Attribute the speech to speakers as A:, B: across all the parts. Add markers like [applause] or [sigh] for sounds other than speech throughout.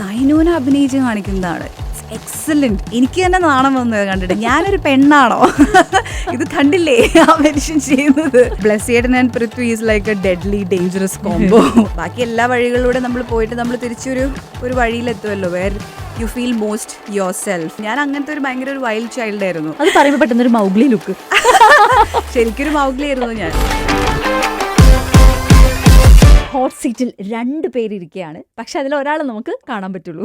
A: സൈനൂനെ അഭിനയിച്ച് കാണിക്കുന്നതാണ്. എക്സലന്റ് എനിക്ക് തന്നെ നാണം വന്നത് കണ്ടിട്ട്. ഞാനൊരു പെണ്ണാണോ? ഇത് കണ്ടില്ലേ? ആ മനുഷ്യൻ ചെയ്യുന്നത്. ബ്ലസ്സിയേട്ടൻ and Prithvi is like a deadly dangerous combo ബാക്കി എല്ലാ വഴികളിലൂടെ നമ്മൾ പോയിട്ട് നമ്മൾ തിരിച്ചൊരു ഒരു വഴിയിലെത്തുമല്ലോ where you feel most yourself ഞാൻ അങ്ങനത്തെ ഒരു ഭയങ്കര ഒരു വൈൽഡ് ചൈൽഡ് ആയിരുന്നു.
B: അത് പറയുമ്പോൾ പെട്ടെന്ന് ഒരു മൗഗ്ലി ലുക്ക് [laughs]
A: ശരിക്കൊരു മൗഗ്ലി ആയിരുന്നു ഞാൻ.
B: ഹോട്ട് സീറ്റിൽ രണ്ട് പേരിരിക്കുകയാണ് പക്ഷെ അതിൽ ഒരാളെ നമുക്ക് കാണാൻ പറ്റുള്ളൂ.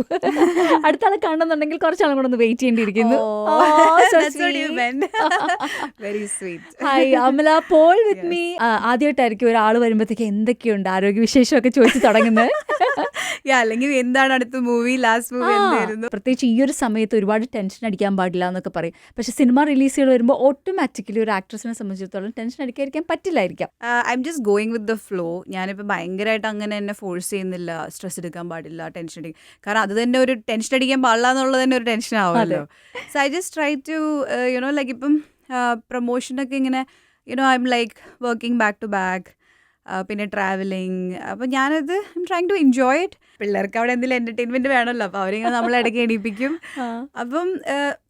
B: അടുത്ത ആളെ കാണണമെന്നുണ്ടെങ്കിൽ കുറച്ചാളും കൂടെ ഒന്ന് wait ചെയ്യേണ്ടിയിരിക്കുന്നു. Hi Amala Paul with me ആദ്യമായിട്ടായിരിക്കും ഒരാൾ വരുമ്പോഴത്തേക്ക് എന്തൊക്കെയുണ്ട് ആരോഗ്യവിശേഷമൊക്കെ ചോദിച്ചു തുടങ്ങുന്നത്? [laughs]
A: അല്ലെങ്കിൽ എന്താണ് അടുത്ത മൂവി ലാസ്റ്റ് മൂവി എന്തായിരുന്നു?
B: പ്രത്യേകിച്ച് ഈ ഒരു സമയത്ത് ഒരുപാട് ടെൻഷൻ അടിക്കാൻ പാടില്ല എന്നൊക്കെ പറയും. പക്ഷെ സിനിമ റിലീസ് ചെയ്ത് വരുമ്പോൾ ഓട്ടോമാറ്റിക്കലി ഒരു ആക്ട്രസിനെ സംബന്ധിച്ചിടത്തോളം ടെൻഷൻ അടിക്കാതിരിക്കാൻ പറ്റില്ലായിരിക്കാം.
A: I'm just going with the flow ഞാനിപ്പോൾ ഭയങ്കരമായിട്ട് അങ്ങനെ എന്നെ ഫോഴ്സ് ചെയ്യുന്നില്ല സ്ട്രെസ് എടുക്കാൻ പാടില്ല ടെൻഷൻ അടിക്കാൻ കാരണം അത് തന്നെ ഒരു ടെൻഷൻ അടിക്കാൻ പാടില്ല എന്നുള്ളത് തന്നെ ഒരു ടെൻഷൻ ആവുമല്ലോ. So I just try to you know like ഇപ്പം പ്രൊമോഷനൊക്കെ ഇങ്ങനെ you know I'm like working back to back പിന്നെ ട്രാവലിംഗ് അപ്പോൾ ഞാനത് I'm trying to enjoy it പിള്ളേർക്ക് അവിടെ എന്തെങ്കിലും എന്റർടൈൻമെന്റ് വേണമല്ലോ അപ്പോൾ അവരിങ്ങനെ നമ്മളെ ഇടയ്ക്ക് എണീപ്പിക്കും. അപ്പം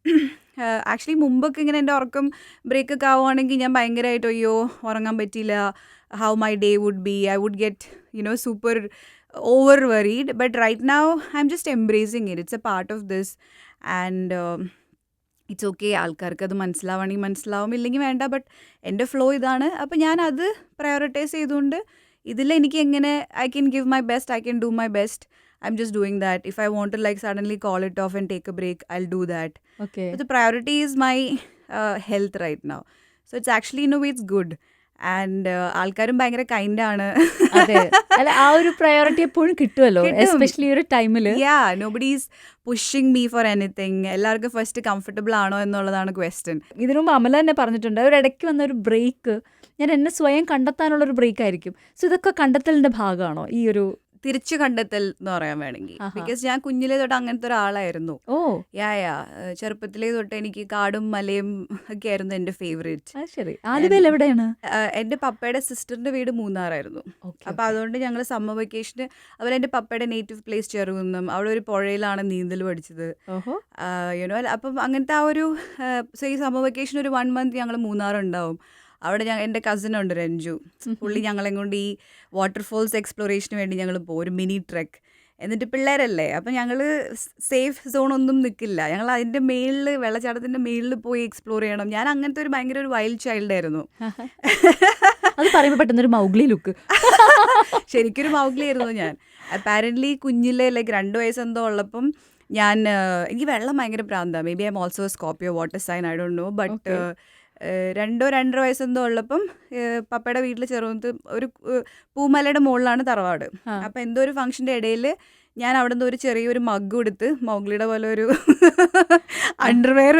A: [clears throat] ആക്ച്വലി മുമ്പൊക്കെ ഇങ്ങനെ എന്റെ ഉറക്കം ബ്രേക്കൊക്കെ ആവുകയാണെങ്കിൽ ഞാൻ ഭയങ്കരമായിട്ട് അയ്യോ ഉറങ്ങാൻ പറ്റിയില്ല. How my day would be I would get you know, super over worried. But right now, I'm just embracing it. It's a part of this. And. Uh, it's okay ആൾക്കാർക്ക് അത് മനസ്സിലാവണമെങ്കിൽ മനസ്സിലാവും ഇല്ലെങ്കിൽ വേണ്ട ബട്ട് എന്റെ ഫ്ലോ ഇതാണ് അപ്പോൾ ഞാൻ അത് പ്രയോറിറ്റൈസ് ചെയ്തുകൊണ്ട് ഇതിൽ എനിക്ക് എങ്ങനെ I can give my best I can do my best I'm just doing that if I want to like suddenly call it off and take a break I do that
B: okay
A: But the priority is my uh, health right now. So it's actually in a way it's good. And ആൾക്കാരും ഭയങ്കര കൈൻഡാണ്
B: ആണ്. അല്ല ആ ഒരു priority എപ്പോഴും കിട്ടുമല്ലോ
A: കിട്ടും.
B: Especially ഒരു ടൈമിൽ
A: yeah nobody is pushing me for anything എല്ലാവർക്കും ഫസ്റ്റ് കംഫർട്ടബിൾ ആണോ എന്നുള്ളതാണ് ക്വസ്റ്റ്യൻ
B: ഇതിനു മുമ്പ് അമല തന്നെ പറഞ്ഞിട്ടുണ്ട് ഒരു ഇടയ്ക്ക് വന്ന ഒരു ബ്രേക്ക് ഞാൻ എന്നെ സ്വയം കണ്ടെത്താനുള്ള ഒരു ബ്രേക്ക് ആയിരിക്കും. സോ ഇതൊക്കെ കണ്ടെത്തലിന്റെ ഭാഗമാണോ ഈ ഒരു
A: തിരിച്ചു കണ്ടെത്തൽ എന്ന് പറയാൻ വേണമെങ്കിൽ. ബിക്കോസ് ഞാൻ കുഞ്ഞിലെ തൊട്ട് അങ്ങനത്തെ ഒരാളായിരുന്നു.
B: ഓ.
A: യാ യാ ചെറുപ്പത്തിലേ തൊട്ട് എനിക്ക് കാടും മലയും ഒക്കെ ആയിരുന്നു എന്റെ ഫേവറേറ്റ്
B: ശരി. ആലുവയിൽ എവിടെയാണ്?
A: എന്റെ പപ്പയുടെ സിസ്റ്ററിന്റെ വീട് മൂന്നാറായിരുന്നു. അപ്പൊ അതുകൊണ്ട് ഞങ്ങൾ സമ്മർ വെക്കേഷന് അവർ എന്റെ പപ്പയുടെ നേറ്റീവ് പ്ലേസ് ചെറുകുന്നം. അവിടെ ഒരു പുഴയിലാണ് നീന്തൽ പഠിച്ചത്. യുനോ അപ്പം അങ്ങനത്തെ ആ ഒരു ഈ സമ്മർ വെക്കേഷൻ ഒരു വൺ മന്ത് ഞങ്ങൾ മൂന്നാറുണ്ടാവും. അവിടെ ഞാൻ എന്റെ കസിനുണ്ട് രഞ്ജു. പുള്ളി ഞങ്ങളെ കൊണ്ട് ഈ വാട്ടർഫോൾസ് എക്സ്പ്ലോറേഷന് വേണ്ടി ഞങ്ങൾ പോകും ഒരു മിനി ട്രെക്ക് എന്നിട്ട് പിള്ളേരല്ലേ അപ്പം ഞങ്ങൾ സേഫ് സോൺ ഒന്നും നിൽക്കില്ല ഞങ്ങൾ അതിന്റെ മേളിൽ വെള്ളച്ചാട്ടത്തിന്റെ മേളിൽ പോയി എക്സ്പ്ലോർ ചെയ്യണം. ഞാൻ അങ്ങനത്തെ ഒരു ഭയങ്കര ഒരു വൈൽഡ് ചൈൽഡ് ആയിരുന്നു. [laughs]
B: അത് പറയുമ്പോൾ പെട്ടെന്ന് ഒരു മൗഗ്ലി ലുക്ക് [laughs]
A: ശരിക്കൊരു മൗഗ്ലി ആയിരുന്നു ഞാൻ. അപ്പാരന്റ്ലി കുഞ്ഞിലെ ലൈക്ക് രണ്ട് വയസ്സെന്തോ ഉള്ളപ്പം ഞാൻ എനിക്ക് വെള്ളം ഭയങ്കര പ്രാന്താണ് maybe I'm also Scorpio water sign I don't know but. രണ്ടോ രണ്ടര വയസ്സെന്തോ ഉള്ളപ്പം പപ്പയുടെ വീട്ടിൽ ചെറുത്ത് ഒരു പൂമലയുടെ മുകളിലാണ് തറവാട്. അപ്പം എന്തോ ഒരു ഫംഗ്ഷന്റെ ഇടയിൽ ഞാൻ അവിടെ നിന്ന് ഒരു ചെറിയൊരു മഗ് എടുത്ത് മൗഗ്ലിയുടെ പോലെ ഒരു അണ്ടർവെയർ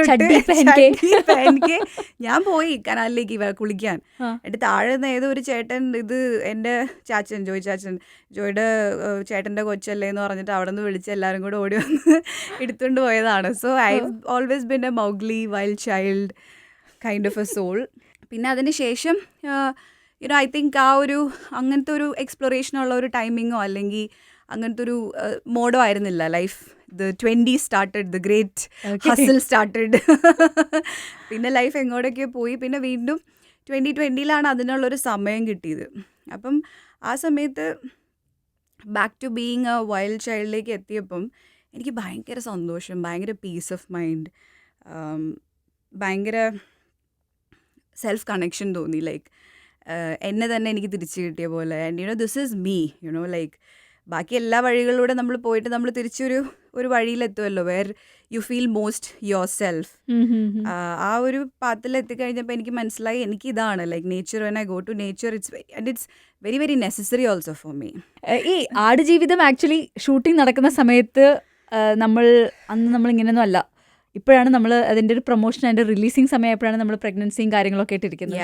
B: എനിക്ക്.
A: ഞാൻ പോയി കനാലിലേക്ക് കുളിക്കാൻ. എന്നിട്ട് താഴെ നിന്ന് ഏതോ ഒരു ചേട്ടൻ ഇത് എന്റെ ചാച്ചൻ ജോയ് ചാച്ചൻ ജോയുടെ ചേട്ടന്റെ കൊച്ചല്ലേ എന്ന് പറഞ്ഞിട്ട് അവിടെ നിന്ന് വിളിച്ച് എല്ലാവരും കൂടെ ഓടി വന്ന് എടുത്തുകൊണ്ട് പോയതാണ്. So I always been a Mowgli wild child kind of a soul പിന്നെ അതിന് ശേഷം യുനോ ഐ തിങ്ക് ആ ഒരു അങ്ങനത്തെ ഒരു എക്സ്പ്ലോറേഷനുള്ള ഒരു ടൈമിങ്ങോ അല്ലെങ്കിൽ അങ്ങനത്തെ ഒരു മോഡോ ആയിരുന്നില്ല. Life the twenty started the great. Hustle started പിന്നെ ലൈഫ് എങ്ങോട്ടൊക്കെയോ പോയി. പിന്നെ വീണ്ടും ട്വന്റി ട്വന്റിയിലാണ് അതിനുള്ളൊരു സമയം കിട്ടിയത്. അപ്പം ആ സമയത്ത് back to being a wild ചൈൽഡിലേക്ക് എത്തിയപ്പം എനിക്ക് ഭയങ്കര സന്തോഷം ഭയങ്കര പീസ് ഓഫ് മൈൻഡ് ഭയങ്കര സെൽഫ് കണക്ഷൻ തോന്നി ലൈക്ക് എന്നെ തന്നെ എനിക്ക് തിരിച്ചു കിട്ടിയ പോലെ. And you know this is me you know like ബാക്കി എല്ലാ വഴികളിലൂടെ നമ്മൾ പോയിട്ട് നമ്മൾ തിരിച്ചൊരു ഒരു വഴിയിലെത്തുമല്ലോ where you feel most yourself ആ ഒരു പാത്തിൽ എത്തിക്കഴിഞ്ഞപ്പോൾ എനിക്ക് മനസ്സിലായി എനിക്ക് ഇതാണ് like nature when I go to nature it's and it's very very necessary also for me
B: ഈ ആടുജീവിതം ആക്ച്വലി ഷൂട്ടിംഗ് നടക്കുന്ന സമയത്ത് നമ്മൾ അന്ന് നമ്മൾ ഇങ്ങനെയൊന്നും അല്ല. ഇപ്പോഴാണ് നമ്മൾ അതിന്റെ ഒരു പ്രൊമോഷൻ അതിന്റെ റിലീസിങ് സമയപ്പോഴാണ് നമ്മൾ പ്രഗ്നൻസിയും കാര്യങ്ങളൊക്കെ ആയിട്ടിരിക്കുന്നത്.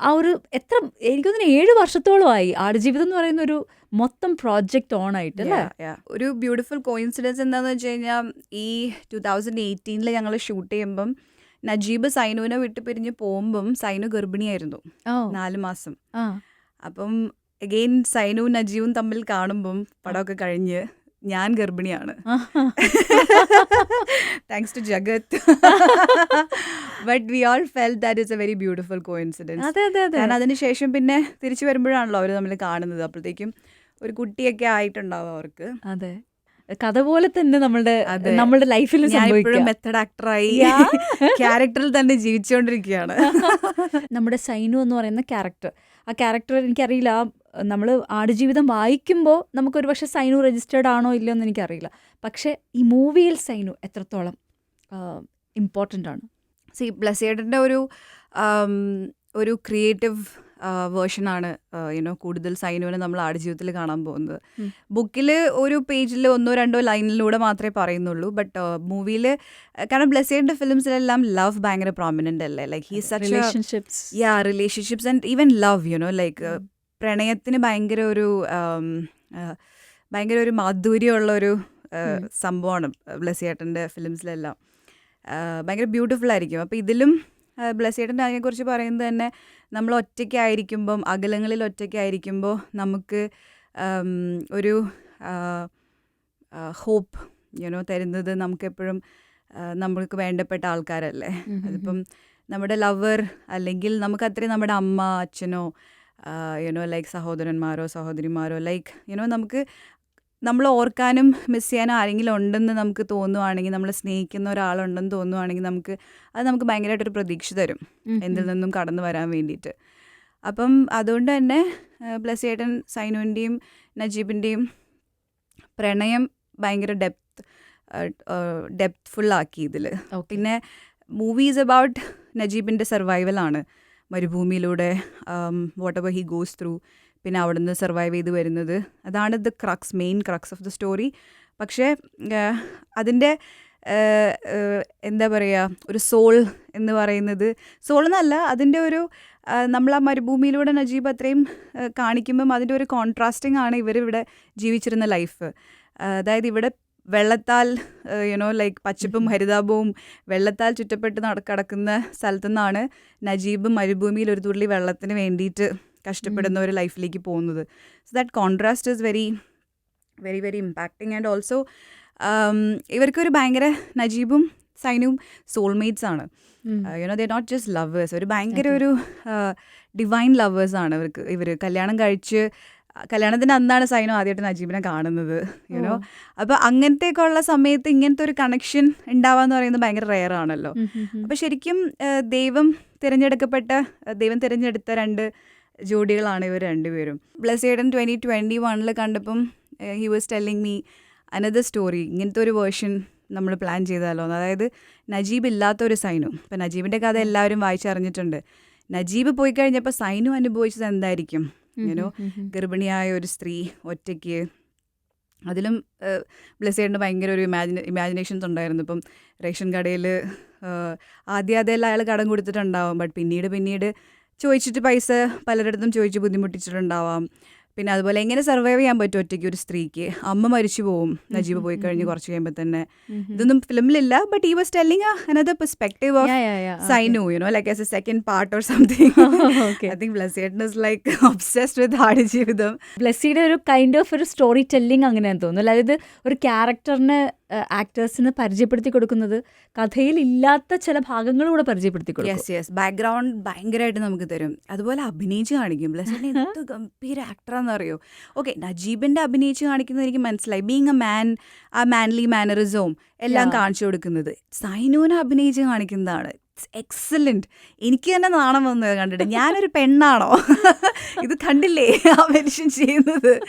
B: ആ, ഒരു എത്ര എനിക്ക് തോന്നുന്നു ഏഴ് വർഷത്തോളമായി ആടുജീവിതം എന്ന് പറയുന്ന ഒരു മൊത്തം പ്രോജക്റ്റ് ഓൺ ആയിട്ട്.
A: ഒരു ബ്യൂട്ടിഫുൾ കോയിൻസിഡൻസ് എന്താന്ന് വെച്ച് കഴിഞ്ഞാൽ ഈ ടു തൗസൻഡ് എയ്റ്റീനിൽ ഞങ്ങൾ ഷൂട്ട് ചെയ്യുമ്പം നജീബ് സൈനുവിനെ വിട്ട് പിരിഞ്ഞ് പോകുമ്പം സൈനു ഗർഭിണിയായിരുന്നു. നാല് മാസം. അപ്പം അഗെയിൻ സൈനുവും നജീവും തമ്മിൽ കാണുമ്പം പടമൊക്കെ കഴിഞ്ഞ് ഞാൻ ഗർഭിണിയാണ്. Thanks to Jagat but we all felt that is a very beautiful coincidence
B: അതെ അതെ അതെ.
A: കാരണം അതിനുശേഷം പിന്നെ തിരിച്ചു വരുമ്പോഴാണല്ലോ അവർ നമ്മൾ കാണുന്നത്. അപ്പോഴത്തേക്കും ഒരു കുട്ടിയൊക്കെ ആയിട്ടുണ്ടാവും അവർക്ക്.
B: അതെ. കഥ പോലെ തന്നെ നമ്മുടെ
A: നമ്മുടെ
B: നമ്മളുടെ ലൈഫിൽ
A: മെത്തഡ് ആക്ടറായി. ക്യാരക്ടറിൽ തന്നെ ജീവിച്ചുകൊണ്ടിരിക്കുകയാണ് [laughs]
B: നമ്മുടെ സൈനു എന്ന് പറയുന്ന ക്യാരക്ടർ ആ ക്യാരക്ടർ എനിക്കറിയില്ല. നമ്മൾ ആടുജീവിതം വായിക്കുമ്പോൾ നമുക്കൊരു പക്ഷേ സൈനു രജിസ്റ്റേർഡ് ആണോ ഇല്ലയോ എന്ന് എനിക്കറിയില്ല. പക്ഷേ ഈ മൂവിയിൽ സൈനു എത്രത്തോളം ഇമ്പോർട്ടന്റ് ആണ്.
A: സി ബ്ലസേഡിന്റെ ഒരു ഒരു ക്രിയേറ്റീവ് വേർഷനാണ് യുനോ കൂടുതൽ സൈനുവിനെ നമ്മൾ ആടുജീവിതത്തിൽ കാണാൻ പോകുന്നത്. ബുക്കിൽ ഒരു പേജിൽ ഒന്നോ രണ്ടോ ലൈനിലൂടെ മാത്രമേ പറയുന്നുള്ളൂ. ബട്ട് മൂവിയിൽ കാരണം ബ്ലസേഡിന്റെ ഫിലിംസിലെല്ലാം ലവ് ഭയങ്കര പ്രോമിനന്റ് അല്ലേ? Like he such
B: relationships
A: yeah relationships and even love you know like പ്രണയത്തിന് ഭയങ്കര ഒരു ഭയങ്കര ഒരു മാധുര്യമുള്ള ഒരു. സംഭവമാണ് ബ്ലസ്സിയേട്ടന്റെ ഫിലിംസിലെല്ലാം. ഭയങ്കര ബ്യൂട്ടിഫുൾ ആയിരിക്കും. അപ്പോൾ ഇതിലും ബ്ലസ്സിയേട്ടന്റെ അതിനെക്കുറിച്ച് പറയുന്നത് തന്നെ നമ്മൾ ഒറ്റയ്ക്കായിരിക്കുമ്പം അകലങ്ങളിൽ ഒറ്റയ്ക്കായിരിക്കുമ്പോൾ നമുക്ക് ഒരു ഹോപ്പ് യുനോ തരുന്നത് നമുക്കെപ്പോഴും നമ്മൾക്ക് വേണ്ടപ്പെട്ട ആൾക്കാരല്ലേ? അതിപ്പം നമ്മുടെ ലവർ അല്ലെങ്കിൽ നമുക്ക് അത്രയും നമ്മുടെ അമ്മ അച്ഛനോ യുനോ ലൈക്ക് സഹോദരന്മാരോ സഹോദരിമാരോ ലൈക്ക് യുനോ നമുക്ക് നമ്മൾ ഓർക്കാനും മിസ് ചെയ്യാനും ആരെങ്കിലും ഉണ്ടെന്ന് നമുക്ക് തോന്നുവാണെങ്കിൽ നമ്മൾ സ്നേഹിക്കുന്ന ഒരാളുണ്ടെന്ന് തോന്നുവാണെങ്കിൽ നമുക്ക് അത് നമുക്ക് ഭയങ്കരമായിട്ടൊരു പ്രതീക്ഷ തരും. എന്തിൽ നിന്നും കടന്നു വരാൻ വേണ്ടിയിട്ട്. അപ്പം അതുകൊണ്ട് തന്നെ പ്ലസ് ഏട്ടൻ സൈനുവിന്റെയും നജീബിന്റെയും പ്രണയം ഭയങ്കര ഡെപ്ത് ഡെപ്ത് ഫുള്ളാക്കി ഇതിൽ പിന്നെ മൂവി ഈസ് അബൌട്ട് നജീബിന്റെ സർവൈവലാണ്. മരുഭൂമിയിലൂടെ whatever he goes through പിന്നെ അവിടെ നിന്ന് സർവൈവ് ചെയ്ത് വരുന്നത്. അതാണ് the crux main crux of the story പക്ഷേ അതിന്റെ എന്താ പറയുക ഒരു സോൾ എന്ന് പറയുന്നത് സോൾ എന്നല്ല അതിന്റെ ഒരു നമ്മൾ ആ മരുഭൂമിയിലൂടെ നജീബ് അത്രയും കാണിക്കുമ്പം അതിന്റെ ഒരു കോൺട്രാസ്റ്റിംഗ് ആണ് ഇവരിവിടെ ജീവിച്ചിരുന്ന ലൈഫ് അതായത് ഇവിടെ വെള്ളത്താൽ യുനോ ലൈക്ക് പച്ചപ്പും ഹരിതാപവും വെള്ളത്താൽ ചുറ്റപ്പെട്ട് നട കിടക്കുന്ന സ്ഥലത്തു നിന്നാണ് നജീബ് മരുഭൂമിയിൽ ഒരു തുള്ളി വെള്ളത്തിന് വേണ്ടിയിട്ട് കഷ്ടപ്പെടുന്ന ഒരു ലൈഫിലേക്ക് പോകുന്നത്. So that contrast is very very very impacting and also ഇവർക്കൊരു ഭയങ്കര നജീബും സൈനും സോൾമേറ്റ്സ് ആണ്. You know they not just lovers ഒരു ഭയങ്കര ഒരു ഡിവൈൻ ലവേഴ്സ് ആണ് ഇവർക്ക്. ഇവർ കല്യാണം കഴിച്ച് കല്യാണത്തിന് അന്നാണ് സൈനു ആദ്യമായിട്ട് നജീബിനെ കാണുന്നത്. യുനോ അപ്പോൾ അങ്ങനത്തെയൊക്കെ ഉള്ള സമയത്ത് ഇങ്ങനത്തെ ഒരു കണക്ഷൻ ഉണ്ടാവാന്ന് പറയുന്നത് ഭയങ്കര റെയർ ആണല്ലോ. അപ്പോൾ ശരിക്കും ദൈവം തിരഞ്ഞെടുക്കപ്പെട്ട ദൈവം തിരഞ്ഞെടുത്ത രണ്ട് ജോഡികളാണ് ഇവർ രണ്ടുപേരും. ബ്ലസേഡൻ ട്വന്റി ട്വന്റി വണ്ണിൽ കണ്ടപ്പം he was telling me another story ഇങ്ങനത്തെ ഒരു വേർഷൻ നമ്മൾ പ്ലാൻ ചെയ്താലോ. അതായത് നജീബ് ഇല്ലാത്ത ഒരു സൈനു. ഇപ്പം നജീബിന്റെ കഥ എല്ലാവരും വായിച്ചറിഞ്ഞിട്ടുണ്ട്. നജീബ് പോയി കഴിഞ്ഞപ്പോൾ സൈനു അനുഭവിച്ചത് എന്തായിരിക്കും? യുനോ ഗർഭിണിയായ ഒരു സ്ത്രീ ഒറ്റയ്ക്ക്. അതിലും ബ്ലെസേഡിന് ഭയങ്കര ഒരു ഇമാജിന ഇമാജിനേഷൻസ് ഉണ്ടായിരുന്നു ഇപ്പം റേഷൻ കടയിൽ ആദ്യം അതെല്ലാം അയാൾ കടം കൊടുത്തിട്ടുണ്ടാവും. ബട്ട് പിന്നീട് പിന്നീട് ചോദിച്ചിട്ട് പൈസ പലരിടത്തും ചോദിച്ച് ബുദ്ധിമുട്ടിച്ചിട്ടുണ്ടാവാം. പിന്നെ അതുപോലെ എങ്ങനെ സർവൈവ് ചെയ്യാൻ പറ്റും ഒറ്റയ്ക്ക് ഒരു സ്ത്രീക്ക്? അമ്മ മരിച്ചു പോവും നജീബ് പോയി കഴിഞ്ഞ് കുറച്ച് കഴിയുമ്പോൾ തന്നെ. ഇതൊന്നും ഫിലിമിലില്ല but he was telling another perspective of Sainu you know like as a second part or something. I think ബ്ലസേട്ടൻ is like obsessed with Aadujeevitham
B: ബ്ലസ്സിയുടെ ഒരു കൈൻഡ് ഓഫ് ഒരു സ്റ്റോറി ടെല്ലിംഗ് അങ്ങനെ തോന്നുന്നു അതായത് ഒരു ക്യാരക്ടറിന് ആക്ടേഴ്സിന് പരിചയപ്പെടുത്തി കൊടുക്കുന്നത് കഥയിൽ ഇല്ലാത്ത ചില ഭാഗങ്ങളൂടെ കൂടെ പരിചയപ്പെടുത്തി കൊടുക്കും.
A: യെസ് യെസ് ബാക്ക്ഗ്രൗണ്ട് ഭയങ്കരമായിട്ട് നമുക്ക് തരും. അതുപോലെ അഭിനയിച്ച് കാണിക്കും. പ്ലസ് [laughs] എന്ത് ഗംഭീര ആക്ടറാന്ന് അറിയോ ഓക്കെ നജീബിന്റെ അഭിനയിച്ച് കാണിക്കുന്നത് എനിക്ക് മനസ്സിലായി. ബീങ് എ മാൻ ആ മാൻലി മാനറിസവും എല്ലാം കാണിച്ചു കൊടുക്കുന്നത്. സൈനുവിനെ അഭിനയിച്ച് കാണിക്കുന്നതാണ്. എക്സലന്റ് എനിക്ക് തന്നെ നാണം വന്നത് കണ്ടിട്ട്. ഞാനൊരു പെണ്ണാണോ? ഇത് കണ്ടില്ലേ? ആ മനുഷ്യൻ ചെയ്യുന്നത്.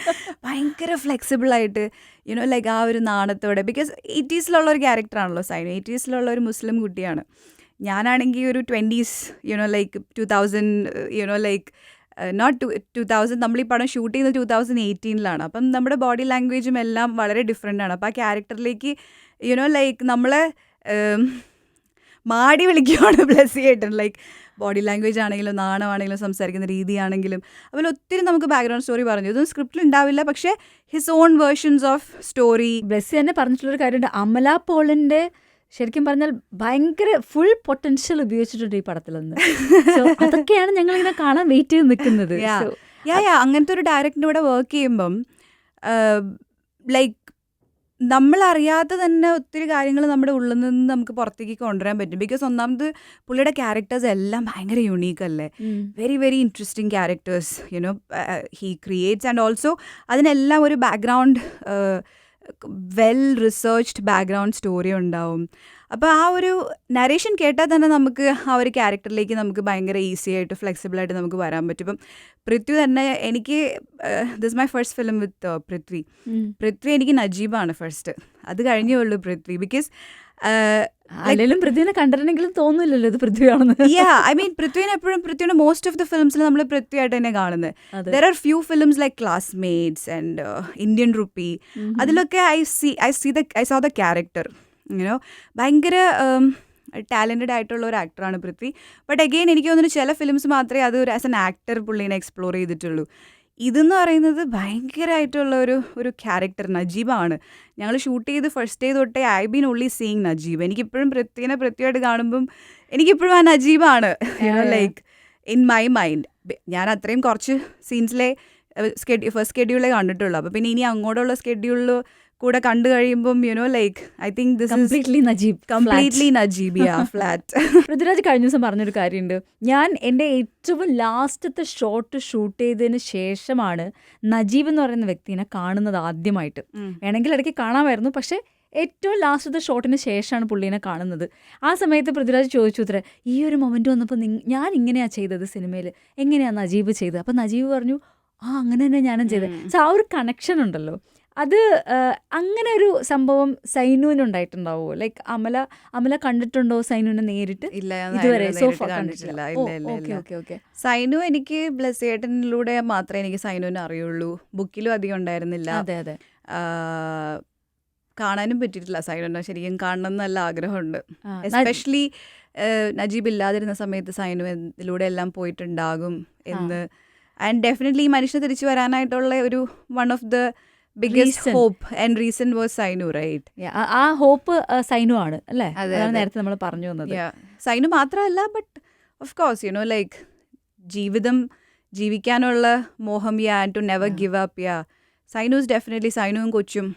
A: ഭയങ്കര ഫ്ലെക്സിബിളായിട്ട് യുനോ ലൈക്ക് ആ ഒരു നാണത്തോടെ. ബിക്കോസ് എയ്റ്റീസിലുള്ള ഒരു ക്യാരക്ടറാണല്ലോ സൈനു. എയ്റ്റീസിലുള്ള ഒരു മുസ്ലിം കുട്ടിയാണ്. ഞാനാണെങ്കിൽ ഒരു twenties you know like two thousand you know like not two two thousand നമ്മൾ ഈ പടം ഷൂട്ട് ചെയ്യുന്നത് ടു തൗസൻഡ് എയ്റ്റീനിലാണ് അപ്പം നമ്മുടെ ബോഡി ലാംഗ്വേജും എല്ലാം വളരെ ഡിഫറെന്റ് ആണ്. അപ്പോൾ ആ ക്യാരക്ടറിലേക്ക് യുനോ ലൈക്ക് നമ്മളെ ഉം, മാടി വിളിക്കുകയാണ് ബ്ലസ് [laughs] ചെയ്യട്ടെ. ലൈക്ക് ബോഡി ലാംഗ്വേജ് ആണെങ്കിലും നാണമാണെങ്കിലും സംസാരിക്കുന്ന രീതിയാണെങ്കിലും. അതുപോലെ ഒത്തിരി നമുക്ക് ബാക്ക്ഗ്രൗണ്ട് സ്റ്റോറി പറഞ്ഞു. ഇതൊന്നും സ്ക്രിപ്റ്റിൽ ഉണ്ടാവില്ല. പക്ഷേ his own versions of story
B: Blessy തന്നെ പറഞ്ഞിട്ടുള്ളൊരു കാര്യമുണ്ട്. അമല പോളിന്റെ ശരിക്കും പറഞ്ഞാൽ ഭയങ്കര ഫുൾ പൊട്ടൻഷ്യൽ ഉപയോഗിച്ചിട്ടുണ്ട് ഈ പടത്തിൽ നിന്ന് [laughs] അതൊക്കെയാണ് ഞങ്ങൾ ഇങ്ങനെ കാണാൻ വെയിറ്റ് ചെയ്ത് നിൽക്കുന്നത്.
A: അങ്ങനത്തെ ഒരു ഡയറക്ടറിന്റെ കൂടെ വർക്ക് ചെയ്യുമ്പം ലൈക്ക് നമ്മളറിയാതെ തന്നെ ഒത്തിരി കാര്യങ്ങൾ നമ്മുടെ ഉള്ളിൽ നിന്ന് നമുക്ക് പുറത്തേക്ക് കൊണ്ടുവരാൻ പറ്റും. ബിക്കോസ് ഒന്നാമത് പുള്ളിയുടെ ക്യാരക്ടേഴ്സ് എല്ലാം ഭയങ്കര യുണീക്ക് അല്ലേ? Very very interesting characters you know he creates and also അതിനെല്ലാം ഒരു background well researched background story ഉണ്ടാവും. അപ്പോൾ ആ ഒരു നരേഷൻ കേട്ടാൽ തന്നെ നമുക്ക് ആ ഒരു ക്യാരക്ടറിലേക്ക് നമുക്ക് ഭയങ്കര ഈസി ആയിട്ട് ഫ്ലെക്സിബിൾ ആയിട്ട് നമുക്ക് വരാൻ പറ്റും. ഇപ്പം പൃഥ്വി തന്നെ എനിക്ക് this my first film with Prithvi. Prithvi എനിക്ക് നജീബാണ് ഫസ്റ്റ് അത് കഴിഞ്ഞേ ഉള്ളൂ പൃഥ്വി. ബിക്കോസ്
B: അല്ലെങ്കിലും പൃഥ്വിനെ കണ്ടിട്ടുണ്ടെങ്കിലും തോന്നില്ലല്ലോ ഇത് പൃഥ്വിയാണെന്ന്
A: യാ ഐ മീൻ പൃഥ്വിനെ എപ്പോഴും പൃഥ്വിയുടെ മോസ്റ്റ് ഓഫ് ദ ഫിലിംസിൽ നമ്മൾ പൃഥ്വിയായിട്ട് തന്നെ കാണുന്നത്. There are few films like Classmates and Indian Rupee അതിലൊക്കെ I see I see the I saw the character you know ഭയങ്കര ടാലന്റഡ് ആയിട്ടുള്ള ഒരു ആക്ടറാണ് പൃഥ്വി. ബട്ട് അഗെയിൻ എനിക്ക് തോന്നുന്നു ചില ഫിലിംസ് മാത്രമേ അത് ഒരു ആസ് എൻ ആക്ടർ പുള്ളീനെ എക്സ്പ്ലോർ ചെയ്തിട്ടുള്ളൂ. ഇതെന്ന് പറയുന്നത് ഭയങ്കരമായിട്ടുള്ള ഒരു ഒരു ക്യാരക്ടർ നജീബാണ്. ഞങ്ങൾ ഷൂട്ട് ചെയ്ത് ഫസ്റ്റ് ഡേ തൊട്ടേ I been only seeing Najeeb. എനിക്കിപ്പോഴും പൃഥ്വിനെ പൃഥ്വിയായിട്ട് കാണുമ്പം എനിക്കിപ്പോഴും ആ നജീബാണ്. ലൈക്ക് ഇൻ മൈ മൈൻഡ് ഞാൻ അത്രയും കുറച്ച് സീൻസിലെ സ്കെഡ്യൂ ഫസ്റ്റ് സ്കെഡ്യൂളേ കണ്ടിട്ടുള്ളൂ. അപ്പോൾ പിന്നെ ഇനി അങ്ങോട്ടുള്ള സ്കെഡ്യൂളിൽ കൂടെ കണ്ടു കഴിയുമ്പം you know like I think this
B: completely Najeeb
A: completely നജീബിയ flat
B: Prithviraj കഴിഞ്ഞ ദിവസം പറഞ്ഞൊരു കാര്യമുണ്ട് ഞാൻ എന്റെ ഏറ്റവും ലാസ്റ്റത്തെ ഷോട്ട് ഷൂട്ട് ചെയ്തതിന് ശേഷമാണ് നജീബ് എന്ന് പറയുന്ന വ്യക്തിനെ കാണുന്നത് ആദ്യമായിട്ട്. വേണമെങ്കിൽ ഇടയ്ക്ക് കാണാമായിരുന്നു പക്ഷേ ഏറ്റവും ലാസ്റ്റത്തെ ഷോട്ടിന് ശേഷമാണ് പുള്ളീനെ കാണുന്നത്. ആ സമയത്ത് പൃഥ്വിരാജ് ചോദിച്ചു ഉത്തര ഈ ഒരു മൊമെന്റ് വന്നപ്പോൾ നി ഞാൻ ഇങ്ങനെയാണ് ചെയ്തത് സിനിമയിൽ എങ്ങനെയാണ് നജീബ് ചെയ്തത്? അപ്പോൾ നജീബ് പറഞ്ഞു ആ അങ്ങനെ തന്നെ ഞാനും ചെയ്തത്. സോ ആ ഒരു കണക്ഷൻ ഉണ്ടല്ലോ. അത് അങ്ങനെ ഒരു സംഭവം സൈനുവിനുണ്ടായിട്ടുണ്ടാവോ ലൈക് ലൈക്ക് അമല അമല കണ്ടിട്ടുണ്ടോ സൈനുവിനെ നേരിട്ട്?
A: ഇല്ല
B: ഇതുവരെ
A: കണ്ടിട്ടില്ല.
B: Okay okay okay.
A: സൈനു എനിക്ക് ബ്ലസ്സേട്ടനിലൂടെ മാത്രമേ എനിക്ക് സൈനുവിനെ അറിയുള്ളൂ. ബുക്കിലും അധികം ഉണ്ടായിരുന്നില്ല.
B: അതെ അതെ.
A: കാണാനും പറ്റിയിട്ടില്ല സൈനുവിനെ. ശരിക്കും കാണണം നല്ല ആഗ്രഹമുണ്ട്. എസ്പെഷ്യലി നജീബ് ഇല്ലാതിരുന്ന സമയത്ത് സൈനു ഇതിലൂടെ എല്ലാം പോയിട്ടുണ്ടാകും എന്ന്. ആൻഡ് ഡെഫിനറ്റ്ലി ഈ മനുഷ്യനെ തിരിച്ചു വരാനായിട്ടുള്ള ഒരു one of the biggest. Hope and reason was Sainu right
B: ആ- ഹോപ്പ് സൈനു ആണ് അല്ലേ
A: അതെ,
B: അതാണ്
A: അതെ.
B: നേരത്തെ നമ്മൾ പറഞ്ഞു വന്നത്
A: സൈനു മാത്രമല്ല but of course you know like ജീവിതം ജീവിക്കാനുള്ള മോഹം yeah and to never. Give up yeah Sainu's definitely സൈനുവും കൊച്ചും.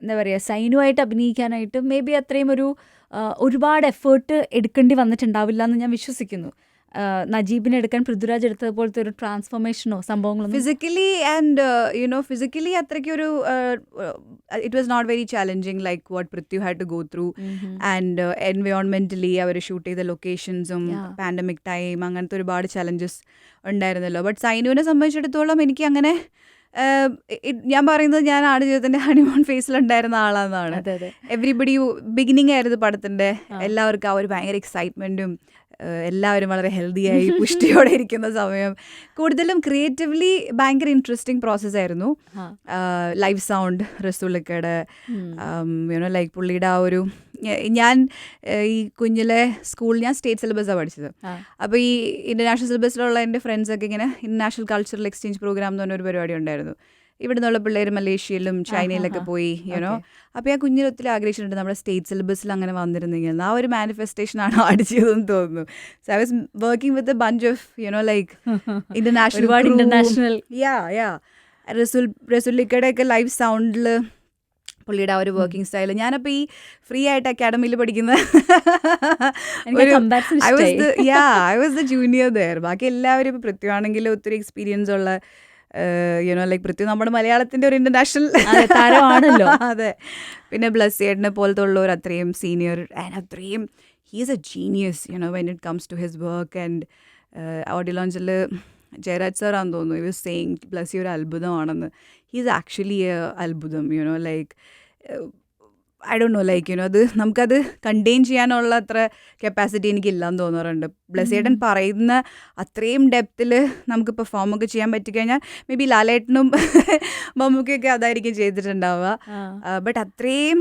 B: എന്താ പറയുക സൈനുമായിട്ട് അഭിനയിക്കാനായിട്ട് മേ ബി അത്രയും ഒരു ആ, ഒരുപാട് എഫേർട്ട് എടുക്കേണ്ടി വന്നിട്ടുണ്ടാവില്ല എന്ന് ഞാൻ വിശ്വസിക്കുന്നു നജീബിനെ എടുക്കാൻ പൃഥ്വിരാജ് എടുത്തത് പോലത്തെ ഒരു ട്രാൻസ്ഫോർമേഷനോ സംഭവങ്ങളോ
A: physically and you know physically അത്രയ്ക്ക് ഒരു it was not very challenging like what Prithvi had to go through and എൻവയോൺമെന്റലി അവർ ഷൂട്ട് ചെയ്ത ലൊക്കേഷൻസും. പാൻഡമിക് ടൈം അങ്ങനത്തെ ഒരുപാട് ചലഞ്ചസ് ഉണ്ടായിരുന്നല്ലോ. ബട്ട് സൈനുവിനെ സംബന്ധിച്ചിടത്തോളം എനിക്ക് അങ്ങനെ ഞാൻ പറയുന്നത് ഞാൻ ആട് ജീവിതത്തിന്റെ [laughs] ഹണിമോൺ ഫേസിലുണ്ടായിരുന്ന ആളാണെന്നാണ്
B: അതെ അതെ.
A: എവറിബഡി ബിഗിനിങ് ആയിരുന്നു പടത്തിന്റെ. എല്ലാവർക്കും ആ ഒരു ഭയങ്കര എക്സൈറ്റ്മെന്റും എല്ലാവരും വളരെ ഹെൽത്തിയായി [laughs] പുഷ്ടിയോടെ ഇരിക്കുന്ന സമയം കൂടുതലും ക്രിയേറ്റീവ്ലി ഭയങ്കര ഇൻട്രസ്റ്റിംഗ് പ്രോസസ് ആയിരുന്നു. ലൈവ് സൗണ്ട് റസൂലിക്കയുടെ. യുനോ ലൈക്ക് പുള്ളിയുടെ ആ ഒരു ഞാൻ ഈ കുഞ്ഞിലെ സ്കൂളിൽ ഞാൻ സ്റ്റേറ്റ് സിലബസാണ് പഠിച്ചത്. അപ്പോൾ ഈ ഇന്റർനാഷണൽ സിലബസിലുള്ള എന്റെ ഫ്രണ്ട്സൊക്കെ ഇങ്ങനെ ഇന്റർനാഷണൽ കൾച്ചറൽ എക്സ്ചേഞ്ച് പ്രോഗ്രാം എന്ന് പറഞ്ഞൊരു പരിപാടി ഉണ്ടായിരുന്നു. ഇവിടെ നിന്നുള്ള പിള്ളേർ മലേഷ്യയിലും ചൈനയിലൊക്കെ പോയി യുനോ. അപ്പോൾ ആ കുഞ്ഞിൽ ഒത്തിരി ആഗ്രഹിച്ചിട്ടുണ്ട് നമ്മുടെ സ്റ്റേറ്റ് സിലബസിൽ അങ്ങനെ വന്നിരുന്നെങ്കിൽ. ആ ഒരു മാനിഫെസ്റ്റേഷൻ ആണ് അടിച്ചതെന്ന് തോന്നുന്നു. So I was working with a bunch of you know like international
B: international
A: yeah yeah Rasul റസുലിക്കയുടെ ഒക്കെ ലൈവ് സൗണ്ടിൽ പുള്ളിയുടെ ആ ഒരു വർക്കിംഗ് സ്റ്റൈൽ ഞാനപ്പോൾ ഈ ഫ്രീ ആയിട്ട് അക്കാഡമിയിൽ പഠിക്കുന്ന I was yeah I was the junior there ബാക്കി എല്ലാവരും ഇപ്പോൾ പൃഥ്വിയാണെങ്കിലും ഒത്തിരി എക്സ്പീരിയൻസ് ഉള്ള യുനോ ലൈക്ക് പൃഥ്വി നമ്മുടെ മലയാളത്തിന്റെ ഒരു ഇന്റർനാഷണൽ
B: അതെ, താരമാണല്ലോ. [laughs]
A: അതെ. പിന്നെ ബ്ലസ് ചേട്ടനെ പോലത്തെ ഉള്ളവർ അത്രയും സീനിയർ ആൻഡ് അത്രയും he's a genius you know when it comes to his work and audio ലോഞ്ചിൽ Jayaraj sir ആണെന്ന് തോന്നുന്നു. ഇവർ സെയിങ് ബ്ലസ് ഒരു അത്ഭുതമാണെന്ന്. ഹീസ് ആക്ച്വലി എ അത്ഭുതം you know like I Dr know like you know അത് നമുക്കത് കണ്ടെയ്ൻ ചെയ്യാനുള്ള അത്ര കപ്പാസിറ്റി എനിക്കില്ലാന്ന് തോന്നാറുണ്ട്. ബ്ലസേട്ടൻ പറയുന്ന അത്രയും ഡെപ്തിൽ നമുക്ക് പെർഫോം ഒക്കെ ചെയ്യാൻ പറ്റിക്കഴിഞ്ഞാൽ മേ ബി ലാലേട്ടനും [laughs] മമ്മൂക്കൊക്കെ അതായിരിക്കും ചെയ്തിട്ടുണ്ടാവുക. ബട്ട് അത്രയും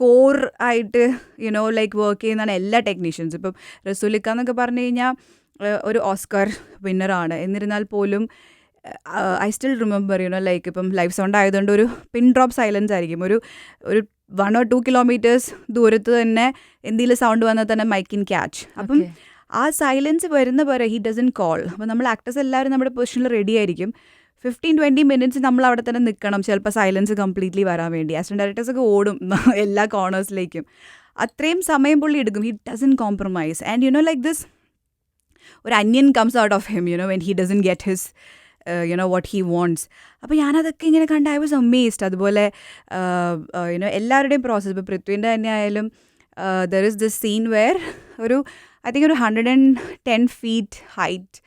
A: കോർ ആയിട്ട് യുനോ ലൈക്ക് വർക്ക് ചെയ്യുന്നതാണ് എല്ലാ ടെക്നീഷ്യൻസ്. ഇപ്പം റസൂലിക്ക എന്നൊക്കെ പറഞ്ഞു കഴിഞ്ഞാൽ ഒരു ഓസ്കർ വിന്നറാണ്. എന്നിരുന്നാൽ പോലും I still remember you know like ഇപ്പം ലൈഫ് സൗണ്ട് ആയതുകൊണ്ട് ഒരു പിൻ ഡ്രോപ്പ് സൈലൻസ് ആയിരിക്കും. ഒരു ഒരു വൺ ഓർ ടു കിലോമീറ്റേഴ്സ് ദൂരത്ത് തന്നെ എന്തെങ്കിലും സൗണ്ട് വന്നാൽ തന്നെ മൈക്കിൻ ക്യാച്ച് അപ്പം ആ സൈലൻസ് വരുന്ന പോലെ ഹി ഡസൻ കോൾ അപ്പോൾ നമ്മൾ ആക്ടേഴ്സ് എല്ലാവരും നമ്മുടെ പൊസിഷനിൽ റെഡി ആയിരിക്കും. ഫിഫ്റ്റീൻ ട്വന്റി മിനിറ്റ്സ് നമ്മൾ അവിടെ തന്നെ നിൽക്കണം. ചിലപ്പോൾ സൈലൻസ് കംപ്ലീറ്റ്ലി വരാൻ വേണ്ടി. ആസ്റ്റൻ ഡയറക്ടേഴ്സ് ഒക്കെ ഓടും [laughs] എല്ലാ കോർണേഴ്സിലേക്കും അത്രയും സമയം പുള്ളി എടുക്കും. He doesn't compromise and you know like this ഒരു അന്യൻ comes out of him you know when he doesn't get his you know what he wants അപ്പോൾ ഞാനതൊക്കെ ഇങ്ങനെ കണ്ട് ഐ വാസ് അമേസ്ഡ് അതുപോലെ യുനോ എല്ലാവരുടെയും പ്രോസസ്സ് ഇപ്പോൾ പൃഥ്വിന്റെ തന്നെ ആയാലും there is this scene where ഒരു ഐ തിങ്ക് ഒരു hundred and ten feet height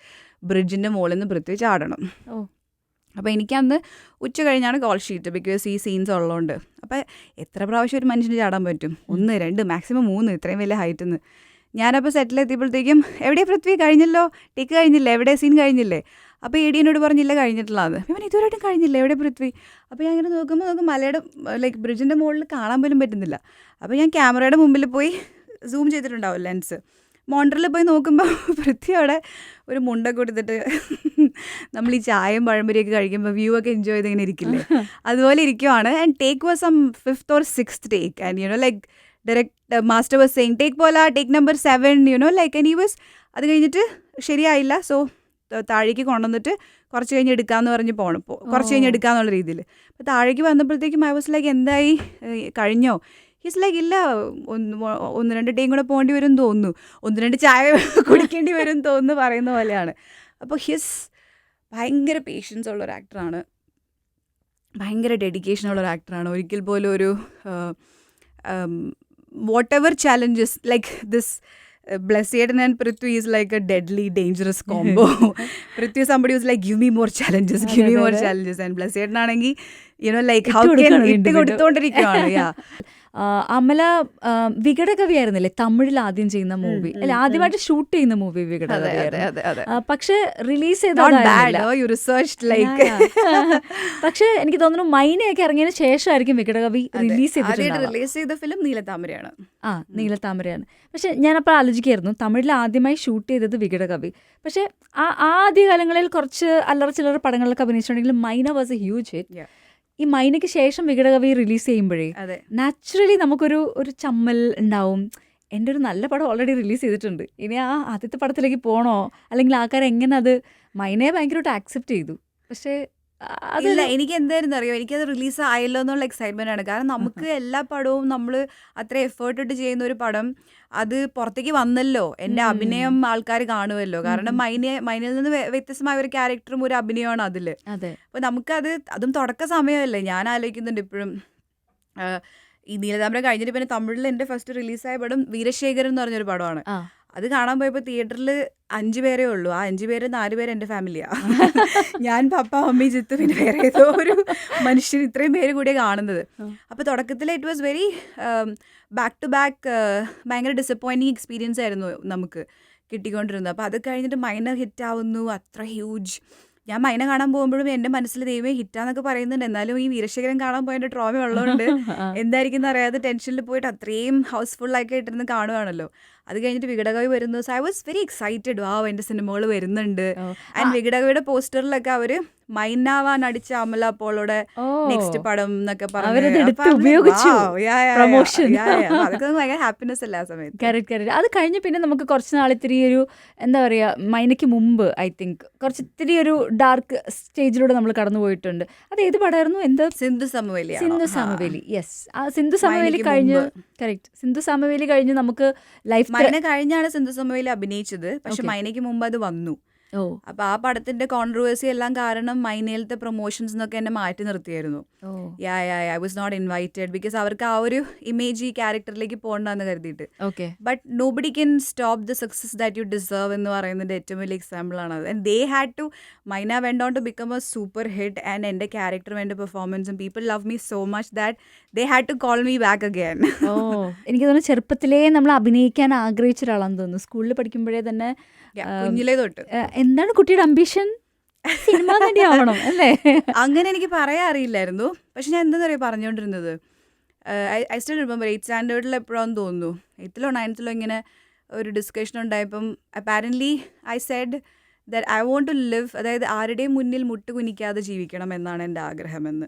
A: ബ്രിഡ്ജിന്റെ മുകളിൽ നിന്ന് പൃഥ്വി ചാടണം.
B: ഓ.
A: അപ്പോൾ എനിക്കന്ന് ഉച്ച കഴിഞ്ഞാണ് കോൾ ഷീറ്റ് ബിക്കോസ് ഈ സീൻസ് ഉള്ളതുകൊണ്ട് അപ്പോൾ എത്ര പ്രാവശ്യം ഒരു മനുഷ്യന് ചാടാൻ പറ്റും? ഒന്ന് രണ്ട് മാക്സിമം മൂന്ന്. ഇത്രയും വലിയ ഹൈറ്റിൽ നിന്ന് ഞാനപ്പോൾ സെറ്റിൽ എത്തിയപ്പോഴത്തേക്കും എവിടെ പൃഥ്വി? കഴിഞ്ഞല്ലോ. ടേക്ക് കഴിഞ്ഞില്ലേ? എവിടെ? സീൻ കഴിഞ്ഞില്ലേ? അപ്പോൾ എ പറഞ്ഞില്ല കഴിഞ്ഞിട്ടുള്ളത് ഇവൻ ഇതുവരെയായിട്ടും കഴിഞ്ഞില്ല. എവിടെ പൃഥ്വി? അപ്പോൾ ഞാൻ ഇങ്ങനെ നോക്കുമ്പോൾ നോക്കും മലയുടെ ലൈക്ക് ബ്രിഡ്ജിന്റെ മുകളിൽ കാണാൻ പോലും പറ്റുന്നില്ല. അപ്പോൾ ഞാൻ ക്യാമറയുടെ മുമ്പിൽ പോയി സൂം ചെയ്തിട്ടുണ്ടാവും ലെൻസ് മോണ്ടറിൽ പോയി നോക്കുമ്പോൾ പൃഥ്വി അവിടെ ഒരു മുണ്ടൊക്കെ കൊടുത്തിട്ട് നമ്മൾ ഈ ചായയും പഴംപൊരിയൊക്കെ കഴിക്കുമ്പോൾ വ്യൂ ഒക്കെ എൻജോയ് ചെയ്ത് ഇങ്ങനെ ഇരിക്കില്ലേ? അതുപോലെ ഇരിക്കുവാണ്. And take was some fifth or six take and you know like direct master was saying take പോലെ take number seven you know like and ഈ വാസ് അത് കഴിഞ്ഞിട്ട് ശരിയായില്ല. സോ താഴേക്ക് കൊണ്ടുവന്നിട്ട് കുറച്ച് കഴിഞ്ഞ് എടുക്കാന്ന് പറഞ്ഞ് പോകണം കുറച്ച് കഴിഞ്ഞ്. എടുക്കാന്നുള്ള രീതിയിൽ അപ്പോൾ താഴേക്ക് വന്നപ്പോഴത്തേക്കും ഐ വാസ് ലൈക്ക് എന്തായി? കഴിഞ്ഞോ? ഹിസ് ലൈക്ക് ഇല്ല ഒന്ന് ഒന്ന് രണ്ട് ടീം കൂടെ പോകേണ്ടി വരും തോന്നുന്നു. ഒന്ന് രണ്ട് ചായ [laughs] കുടിക്കേണ്ടി വരും തോന്നുന്നു പറയുന്ന പോലെയാണ്. അപ്പോൾ ഹിസ് ഭയങ്കര പേഷ്യൻസ് ഉള്ള ഒരു ആക്ടറാണ് ഭയങ്കര ഡെഡിക്കേഷൻ ഉള്ള ഒരു ആക്ടറാണ് ഒരിക്കൽ പോലും ഒരു what ever challenges like this Blessed and then Prithvi is like a deadly, dangerous combo. [laughs] Prithvi, somebody was like, give me more challenges, give
B: me
A: more
B: challenges.
A: And Blessed Nanangi, you know like how
B: ഇട്ട്
A: കൊടുത്തോണ്ടിരിക്കുകയാണ് [laughs]
B: അമല വികടകവിയായിരുന്നില്ലേ തമിഴിൽ ആദ്യം ചെയ്യുന്ന movie അല്ലെ ആദ്യമായിട്ട് shoot ചെയ്യുന്ന movie
A: വികടകവിയായിരുന്നു
B: പക്ഷെ release ചെയ്ത പക്ഷെ എനിക്ക് തോന്നുന്നു മൈനയൊക്കെ ഇറങ്ങിയതിന് ശേഷമായിരിക്കും വികടകവി റിലീസ്
A: ചെയ്ത ഫിലിം നീലത്താമരയാണ്.
B: ആ നീലത്താമരയാണ്. പക്ഷെ ഞാനപ്പോൾ ആലോചിക്കായിരുന്നു തമിഴിൽ ആദ്യമായി ഷൂട്ട് ചെയ്തത് വികടകവി പക്ഷെ ആ ആദ്യ കാലങ്ങളിൽ കുറച്ച് അല്ലറ ചില്ലറ പടങ്ങളിലൊക്കെ അഭിനയിച്ചിട്ടുണ്ടെങ്കിലും മൈന വാസ് എ ഹ്യൂജ് ഹിറ്റ്. ഈ മൈനയ്ക്ക് ശേഷം വികടകവി റിലീസ് ചെയ്യുമ്പോഴേ
A: അതെ.
B: നാച്ചുറലി നമുക്കൊരു ഒരു ചമ്മൽ ഉണ്ടാവും. എന്റെ ഒരു നല്ല പടം ഓൾറെഡി റിലീസ് ചെയ്തിട്ടുണ്ട്. ഇനി ആ ആദ്യത്തെ പടത്തിലേക്ക് പോകണോ അല്ലെങ്കിൽ ആൾക്കാർ എങ്ങനെ അത് മൈനയെ ഭയങ്കരമായിട്ട് ആക്സെപ്റ്റ് ചെയ്തു? പക്ഷേ അത്
A: ഇല്ല എനിക്ക് എന്തായിരുന്നു അറിയോ എനിക്കത് റിലീസ് ആയല്ലോ എന്നുള്ള എക്സൈറ്റ്മെന്റ് ആണ്. കാരണം നമുക്ക് എല്ലാ പടവും നമ്മൾ അത്ര എഫേർട്ട് ഇട്ട് ചെയ്യുന്ന ഒരു പടം അത് പുറത്തേക്ക് വന്നല്ലോ.
B: എന്റെ
A: അഭിനയം ആൾക്കാർ കാണുമല്ലോ കാരണം മൈനെ മൈനിൽ നിന്ന് വ്യ- വ്യത്യസ്തമായ ഒരു ക്യാരക്ടറും ഒരു അഭിനയമാണ് അതിൽ.
B: അതെ.
A: അപ്പോൾ നമുക്കത് അതും തുടക്ക സമയമല്ലേ? ഞാൻ ആലോചിക്കുന്നുണ്ട് ഇപ്പോഴും. ഈ നീലതാമര കഴിഞ്ഞിട്ട് പിന്നെ തമിഴിൽ എന്റെ ഫസ്റ്റ് റിലീസായ പടം വീരശേഖരൻ എന്ന് പറഞ്ഞൊരു പടമാണ്. അത് കാണാൻ പോയപ്പോൾ തിയേറ്ററിൽ അഞ്ച് പേരേ ഉള്ളൂ. ആ അഞ്ച് പേര് നാല് പേര് എന്റെ ഫാമിലിയാണ് [laughs] ഞാൻ പപ്പ മമ്മി ജിത്തു പിന്നെ വേറെ ഏതോ ഒരു മനുഷ്യൻ ഇത്രയും പേര് കൂടിയ കാണുന്നത്. അപ്പോൾ തുടക്കത്തിൽ it was very back to back ഭയങ്കര ഡിസപ്പോയിന്റിങ് എക്സ്പീരിയൻസ് ആയിരുന്നു നമുക്ക് കിട്ടിക്കൊണ്ടിരുന്നത്. അപ്പോൾ അത് കഴിഞ്ഞിട്ട് മൈന ഹിറ്റ് ആവുന്നു. അത്ര ഹ്യൂജ് ഞാൻ മൈന കാണാൻ പോകുമ്പോഴും എന്റെ മനസ്സിൽ ദൈവം ഹിറ്റാന്നൊക്കെ പറയുന്നുണ്ട്. എന്നാലും ഈ വീരശേഖരൻ കാണാൻ പോയതിന്റെ ട്രോമ ഉള്ളതുകൊണ്ട്. [laughs] എന്തായിരിക്കും അറിയാതെ ടെൻഷനിൽ പോയിട്ട് അത്രയും ഹൗസ്ഫുൾ ആക്കി ഇട്ടിരുന്ന് കാണുവാണല്ലോ. അത് കഴിഞ്ഞിട്ട് വികടകവി വരുന്നു. So I was very excited ആ എന്റെ സിനിമകൾ വരുന്നുണ്ട്. ആൻഡ് വികടകവിയുടെ പോസ്റ്ററിലൊക്കെ അവർ മൈനാവാൻ അടിച്ച അമല
B: പോളോടെ.
A: നെക്സ്റ്റ് പടം എന്നൊക്കെ പറഞ്ഞു. ഹാപ്പിനെസ് അല്ലേ ആ സമയത്ത്?
B: കറക്റ്റ് കറക്റ്റ് അത് കഴിഞ്ഞ് പിന്നെ നമുക്ക് കുറച്ച് നാൾ ഇത്തിരി ഒരു എന്താ പറയുക മൈനയ്ക്ക് മുമ്പ് ഐ തിങ്ക് കുറച്ച് ഇത്തിരി ഒരു ഡാർക്ക് സ്റ്റേജിലൂടെ നമ്മൾ കടന്നു പോയിട്ടുണ്ട്. അത് ഏത് പടമായിരുന്നു എന്താ?
A: സിന്ധു സമവേലി
B: സിന്ധു സമവേലി. യെസ് ആ സിന്ധു സമവേലി കഴിഞ്ഞ്. കറക്റ്റ് സിന്ധു സമവേലി കഴിഞ്ഞ് നമുക്ക് ലൈഫ്
A: മൈന കഴിഞ്ഞാണ് സിന്ധു സമവേലി അഭിനയിച്ചത്. പക്ഷെ. മൈനയ്ക്ക് മുമ്പ് അത് വന്നു. അപ്പൊ ആ പടത്തിന്റെ കോൺട്രവേഴ്സി എല്ലാം കാരണം മൈനയിലത്തെ പ്രൊമോഷൻസ് എന്നൊക്കെ എന്നെ മാറ്റി നിർത്തിയായിരുന്നു. Yeah yeah I was not invited because അവർക്ക് ആ ഒരു ഇമേജ് ഈ ക്യാരക്ടറിലേക്ക് പോകണ്ടെന്ന് കരുതിയിട്ട്.
B: Okay
A: but nobody can stop the success that you deserve എന്ന് പറയുന്നതിന്റെ ഏറ്റവും വലിയ എക്സാമ്പിൾ ആണ് അത്. And they had to Myna went on to become a super hit and എന്റെ ക്യാരക്ടറും എന്റെ പെർഫോമൻസും people love me so much that they had to call me back again
B: oh. എനിക്ക് തോന്നുന്നു ചെറുപ്പത്തിലേ നമ്മൾ അഭിനയിക്കാൻ ആഗ്രഹിച്ച ഒരാളാണെന്ന് തോന്നുന്നു. സ്കൂളിൽ പഠിക്കുമ്പോഴേ തന്നെ എന്താണ് കുട്ടിയുടെ അംബിഷൻ സിനിമ [laughs] അല്ലേ?
A: അങ്ങനെ എനിക്ക് പറയാൻ അറിയില്ലായിരുന്നു. പക്ഷെ ഞാൻ എന്താ പറയുക പറഞ്ഞുകൊണ്ടിരുന്നത് ഐ സ്റ്റിൽ റിമെമ്പർ എയ്ത്ത് സ്റ്റാൻഡേർഡിൽ എപ്പോഴാന്ന് തോന്നുന്നു. എയ്ത്തിലോ നയൻത്തിലോ ഇങ്ങനെ ഒരു discussion ഉണ്ടായപ്പം apparently I said that I want to live അതായത് ആരുടെയും മുന്നിൽ മുട്ടുകുനിക്കാതെ ജീവിക്കണം എന്നാണ് എന്റെ ആഗ്രഹമെന്ന്.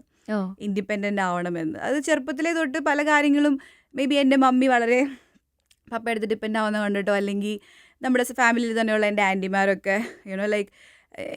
A: ഇൻഡിപെൻഡന്റ് ആവണമെന്ന്. അത് ചെറുപ്പത്തിലേ തൊട്ട് പല കാര്യങ്ങളും മേ ബി എന്റെ മമ്മി വളരെ പപ്പ എടുത്ത് ഡിപ്പെൻഡ് ആവുന്ന കണ്ടിട്ടോ? അല്ലെങ്കിൽ നമ്മുടെ ഫാമിലിയിൽ തന്നെയുള്ള എന്റെ ആന്റിമാരൊക്കെ യുനോ ലൈക്ക്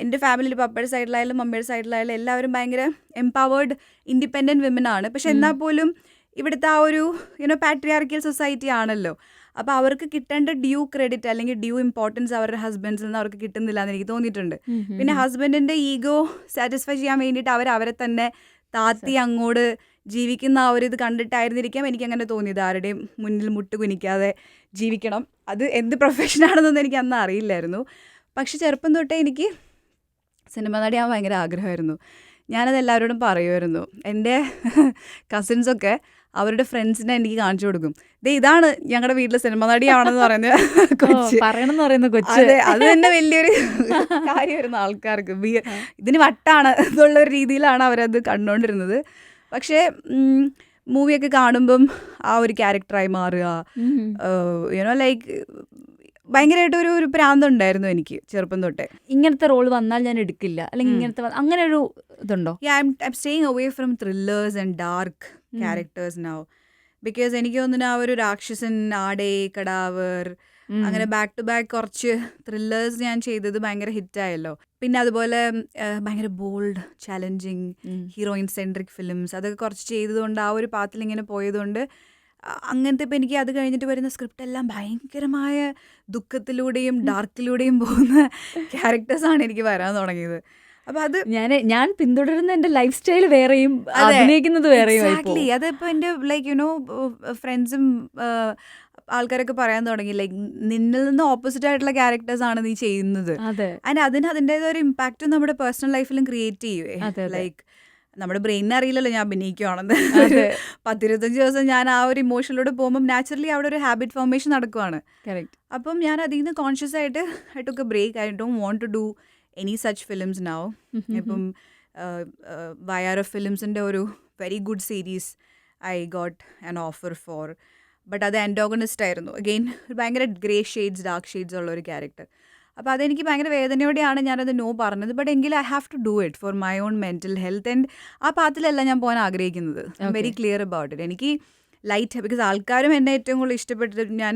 A: എന്റെ ഫാമിലിയിൽ പപ്പയുടെ സൈഡിലായാലും മമ്മിയുടെ സൈഡിലായാലും എല്ലാവരും ഭയങ്കര എംപവേർഡ് ഇൻഡിപെൻഡന്റ് വിമൻ ആണ്. പക്ഷെ എന്നാൽ പോലും ഇവിടുത്തെ ആ ഒരു യുനോ പാട്രിയാർക്കിയൽ സൊസൈറ്റി ആണല്ലോ. അപ്പോൾ അവർക്ക് കിട്ടേണ്ട ഡ്യൂ ക്രെഡിറ്റ് അല്ലെങ്കിൽ ഡ്യൂ ഇമ്പോർട്ടൻസ് അവരുടെ ഹസ്ബൻഡ്സിൽ നിന്ന് അവർക്ക് കിട്ടുന്നില്ല എന്ന് എനിക്ക് തോന്നിയിട്ടുണ്ട്. പിന്നെ ഹസ്ബൻഡിന്റെ ഈഗോ സാറ്റിസ്ഫൈ ചെയ്യാൻ വേണ്ടിയിട്ട് അവർ അവരെ തന്നെ താത്തി അങ്ങോട്ട് ജീവിക്കുന്ന ആ ഒരു ഇത് കണ്ടിട്ടായിരുന്നിരിക്കാം. എനിക്ക് അങ്ങനെ തോന്നിയത് ആരുടെയും മുന്നിൽ മുട്ട് കുനിക്കാതെ ജീവിക്കണം. അത് എന്ത് പ്രൊഫഷനാണെന്നൊന്നും എനിക്ക് അന്ന് അറിയില്ലായിരുന്നു. പക്ഷെ ചെറുപ്പം തൊട്ടേ എനിക്ക് സിനിമ നടിയാൻ ഭയങ്കര ആഗ്രഹമായിരുന്നു. ഞാനത് എല്ലാവരോടും പറയുമായിരുന്നു. എന്റെ കസിൻസൊക്കെ അവരുടെ ഫ്രണ്ട്സിനെ എനിക്ക് കാണിച്ചു കൊടുക്കും. ദേ ഇതാണ് ഞങ്ങളുടെ വീട്ടിലെ സിനിമ നടിയാണെന്ന് പറയുന്നത് കൊച്ചു.
B: പറയണമെന്ന് പറയുന്ന [laughs] കൊച്ചു.
A: അതെ അത് തന്നെ വലിയൊരു കാര്യമായിരുന്നു ആൾക്കാർക്ക്. ഇതിന് വട്ടാണ് എന്നുള്ള രീതിയിലാണ് അവരത് കണ്ടുകൊണ്ടിരുന്നത്. പക്ഷേ മൂവിയൊക്കെ കാണുമ്പം ആ ഒരു ക്യാരക്ടറായി മാറുക. യുനോ ലൈക്ക് ഭയങ്കരമായിട്ട് ഒരു ഒരു പ്രാന്തമുണ്ടായിരുന്നു എനിക്ക് ചെറുപ്പം തൊട്ടേ.
B: ഇങ്ങനത്തെ റോൾ വന്നാൽ ഞാൻ എടുക്കില്ല. അല്ലെങ്കിൽ ഇങ്ങനത്തെ അങ്ങനെ ഒരു ഇതുണ്ടോ?
A: I'm I'm staying away from thrillers and dark characters now. Because എനിക്ക് തോന്നുന്നു ആ ഒരു രാക്ഷസൻ ആടേ കടാവർ അങ്ങനെ ബാക്ക് ടു ബാക്ക് കുറച്ച് ത്രില്ലേഴ്സ് ഞാൻ ചെയ്തത് ഭയങ്കര ഹിറ്റായല്ലോ പിന്നെ അതുപോലെ ഭയങ്കര bold challenging heroine centric films അതൊക്കെ കുറച്ച് ചെയ്തതുകൊണ്ട് ആ ഒരു പാത്തിൽ ഇങ്ങനെ പോയതുകൊണ്ട് അങ്ങനത്തെ ഇപ്പം എനിക്ക് അത് കഴിഞ്ഞിട്ട് വരുന്ന സ്ക്രിപ്റ്റ് എല്ലാം ഭയങ്കരമായ ദുഃഖത്തിലൂടെയും ഡാർക്കിലൂടെയും പോകുന്ന ക്യാരക്ടേഴ്സാണ് എനിക്ക് വരാൻ തുടങ്ങിയത്. അപ്പം അത്
B: ഞാൻ ഞാൻ പിന്തുടരുന്ന എന്റെ ലൈഫ് സ്റ്റൈൽ വേറെയും. അഭിനയിക്കുന്നത് വേറെയും
A: അതിപ്പോ എന്റെ ലൈക്ക് യുനോ ഫ്രണ്ട്സും ആൾക്കാരൊക്കെ പറയാൻ തുടങ്ങി ലൈക്ക് നിന്നിൽ നിന്ന് ഓപ്പോസിറ്റ് ആയിട്ടുള്ള ക്യാരക്ടേഴ്സ് ആണ് നീ ചെയ്യുന്നത്. ആൻഡ് അതിന് അതിന്റെതായ ഒരു ഇമ്പാക്റ്റ് നമ്മുടെ പേഴ്സണൽ ലൈഫിലും ക്രിയേറ്റ് ചെയ്യുവേ. ലൈക്ക് നമ്മുടെ ബ്രെയിനിന് അറിയില്ലല്ലോ ഞാൻ അഭിനയിക്കുവാണെന്ന്. [laughs] പത്തിരുപത്തഞ്ച് ദിവസം ഞാൻ ആ ഒരു ഇമോഷനിലൂടെ പോകുമ്പോൾ നാച്ചുറലി അവിടെ ഒരു ഹാബിറ്റ് ഫോർമേഷൻ നടക്കുവാണ്. അപ്പം ഞാൻ അതിൽ നിന്ന് കോൺഷ്യസ് ആയിട്ട് I took a break I don't want to do any such films now ഇപ്പം വയാർ ഓഫ് ഫിലിംസിന്റെ ഒരു very good series I got an offer for but അത് ആന്റോഗണിസ്റ്റ് ആയിരുന്നു. അഗെയിൻ ഭയങ്കര ഗ്രേ ഷെയ്ഡ്സ് ഡാർക്ക് ഷെയ്ഡ്സ് ഉള്ള ഒരു ക്യാരക്ടർ അപ്പോൾ അതെനിക്ക് ഭയങ്കര വേദനയോടെയാണ് ഞാനത് നോ പറഞ്ഞത്. ബട്ട് എങ്കിൽ I have to do it for my own mental health and ആ പാത്തിലല്ല ഞാൻ പോകാൻ ആഗ്രഹിക്കുന്നത്. വെരി ക്ലിയർ അബൌട്ട് ഇറ്റ് എനിക്ക് ലൈറ്റ് ബിക്കോസ് ആൾക്കാരും എന്നെ ഏറ്റവും കൂടുതൽ ഇഷ്ടപ്പെട്ടിട്ട് ഞാൻ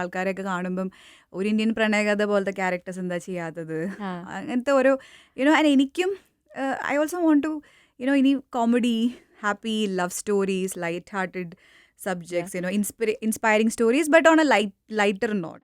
A: ആൾക്കാരെയൊക്കെ കാണുമ്പം ഒരു ഇന്ത്യൻ പ്രണയകഥ പോലത്തെ ക്യാരക്ടേഴ്സ് എന്താ ചെയ്യാത്തത്. അങ്ങനത്തെ ഓരോ യുനോ ആൻഡ് എനിക്കും I also want to you know ഇനി comedy happy love stories light hearted subjects yeah. you know inspiring stories but on a light lighter note